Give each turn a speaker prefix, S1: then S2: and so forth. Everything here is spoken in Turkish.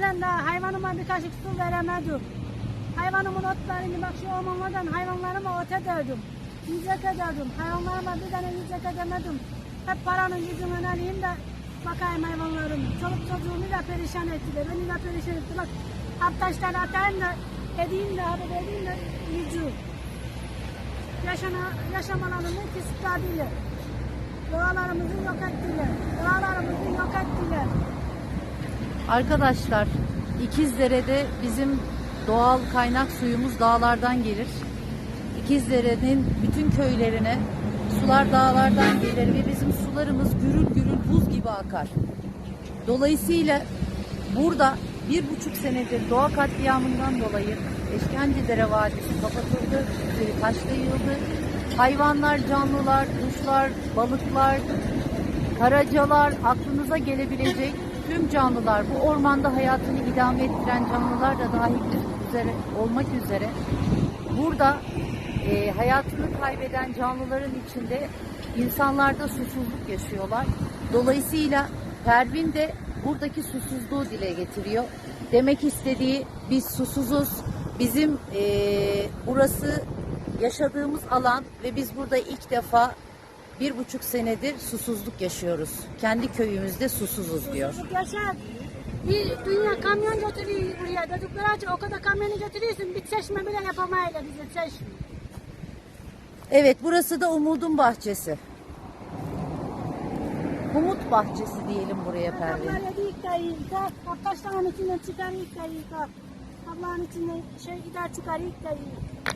S1: Halen daha hayvanıma bir kaşık su veremedim. Hayvanımın otlarını bak şu ormanlardan hayvanlarıma ot ederdim. Yiyecek ederdim. Hayvanlarıma bir tane yiyecek edemedim. Hep paranın yüzünden alayım da bakayım hayvanlarım. Çoluk çocuğumu da perişan ettiler. Beni de perişan etti. Bak aptaşlar atayım da edeyim de haber edeyim de yüzü. Yaşana, yaşamalarını kısıtladılar. Doğalarımızı yok ettiler. Doğalarımızı yok ettiler.
S2: Arkadaşlar İkizdere'de bizim doğal kaynak suyumuz dağlardan gelir. İkizdere'nin bütün köylerine sular dağlardan gelir ve bizim sularımız gürül gürül buz gibi akar. Dolayısıyla burada bir buçuk senedir doğa katliamından dolayı Eşkencedere Vadisi kapatıldı, taşla yığıldı. Hayvanlar, canlılar, kuşlar, balıklar, karacalar, aklınıza gelebilecek tüm canlılar, bu ormanda hayatını idame ettiren canlılar da dahil üzere, olmak üzere burada e, hayatını kaybeden canlıların içinde insanlar da susuzluk yaşıyorlar. Dolayısıyla Pervin de buradaki susuzluğu dile getiriyor. Demek istediği biz susuzuz, bizim e, burası yaşadığımız alan ve biz burada ilk defa bir buçuk senedir susuzluk yaşıyoruz. Kendi köyümüzde susuzuz diyor.
S1: Çocuk yaşar. Bir dünya kamyon götürüyor buraya. Çocuklar aç o kadar kamyonu götürüyorsun. Bir çeşme bile yapamayla bize çeşme.
S2: Evet burası da Umudun Bahçesi. Umut Bahçesi diyelim buraya Pervin.
S1: Ablar yedik de yiyik. Taşların içinden çıkarıyık da yiyik. Ablanın içinden şey gider da yiyik.